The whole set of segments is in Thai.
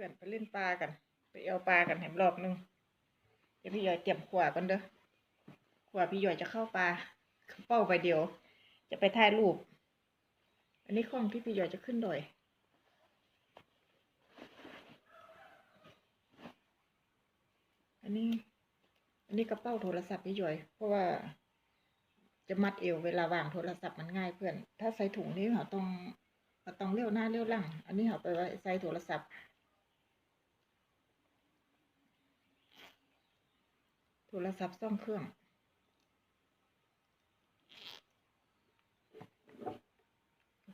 พื่อนไปเล่นปลากัน ไปเอาปลากันแหมรอบหนึงเดี๋ยวพี่ยอยเตรียมขวากันเด้อขวาพี่ยอยจะเข้าปลาเป้าไปเดียว จะไปถ่ายรูป อันนี้ข้องที่พี่ยอยจะขึ้นดอยอันนี้ อันนี้กระเป๋าโทรศัพท์พี่ยอย เพราะว่าจะมัดเอวเวลาวางโทรศัพท์มันง่ายเพื่อน ถ้าใส่ถุงนี้เราต้องต้องเลี้ยวหน้าเลี้ยวหลัง อันนี้เราไปไว้ใส่โทรศัพท์ โทรศัพท์ซ่องเครื่อง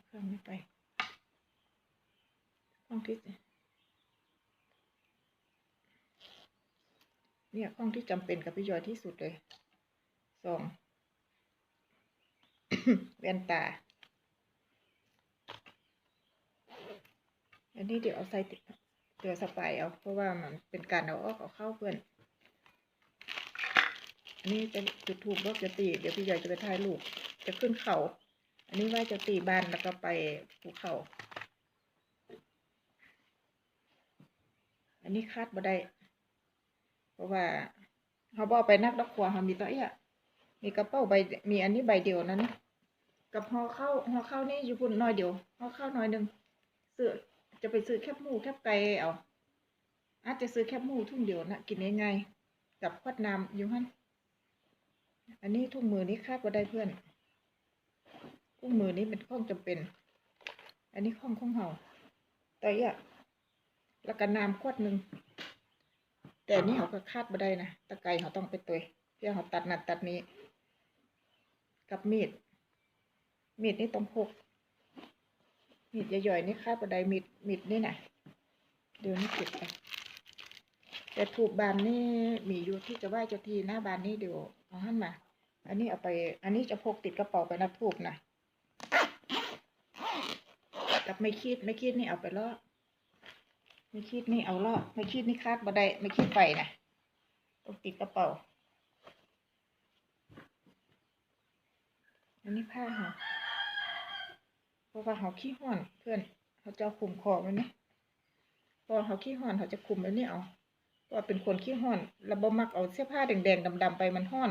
เครื่องนี้ไปห้องที่เนี่ยห้องที่จำเป็นกับพี่ยอยที่สุดเลยสองแว่นตา อันนี้เดี๋ยวเอาใส่ติดเดี๋ยวสไปายเอา เพราะว่ามันเป็นการเอาออกเอาเข้าเพื่อน อันนี้จะจุดถูกรอบจะตีเดี๋ยวพี่ใหญ่จะไปถ่ายรูปจะขึ้นเขา อันนี้ว่าจะตีบานแล้วก็ไปภูเขา อันนี้คาดบ่ได้ เพราะว่าเขาบอกไปนักดอกขวาเขามีตัวเอี้ยมีกระเป๋าใบมีอันนี้ใบเดียวนั้น กับห่อข้าวห่อข้าวนี่อยู่พุ่นน้อยเดียวห่อข้าวน้อยหนึ่งซื้อจะไปซื้อแคบหมูแคบไก่เอาอาจจะซื้อแคบหมูทุ่งเดียวนะกินง่ายๆกับขวดน้ำอยู่ฮั่น อันนี้ทุ่งมือนี้คาดว่าได้เพื่อนทุ่งมือนี้เป็นข้องจำเป็น อันนี้ข้องของเห่าต่อะแล้วก็น้ำขวดหนึ่งแต่นี้เขาก็คาดบ่ได้นะตะไคร้เขาต้องไปตัวเพื่อเขาตัดนัดตัดนี้ กับมีด มีดนี่ต้องพกมีดใหญ่ๆนี่คาดบันได้มีดมีดนี่นะเดี๋ยวนี้เก็บไป แต่ถูกบานนี่มีอยู่ที่จะไหว้เจ้าที่หน้าบานนี่เดี๋ยวเอาหันมา อันนี้เอาไป อันนี้จะพกติดกระเป๋าไปนะถูกนะกับไม่คีดไม่คีดนี่เอาไปล่อไม่คีดนี่เอาล่อไม่คีดนี่คาดบัไดไม่คีดไปนะต้องติดกระเป๋า อันนี้ผ้าค่ะเพราะว่าเขาขี้ห่อนเพื่อนเขาจะคุมคอไว้นี่พอเขาขี้ห่อนเขาจะคุมไว้นี่เอา ว่าเป็นคนขี้ห่อนระบบมักเอาเสื้อผ้าแดงๆดำๆไปมันห่อน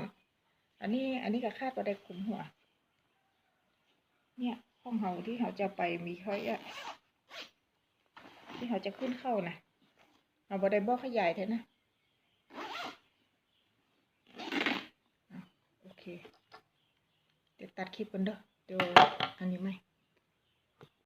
อันนี้อันนี้ก็คาดว่าได้คุมหัว เนี่ยห้องเขาที่เขาจะไปมีเขาอะที่เขาจะขึ้นเข้านะเอาบอได้บอกขยายเถอะนะอะโอเค เดี๋ยวตัดคลิปกันเด้อเดี๋ยวอันนี้ไหม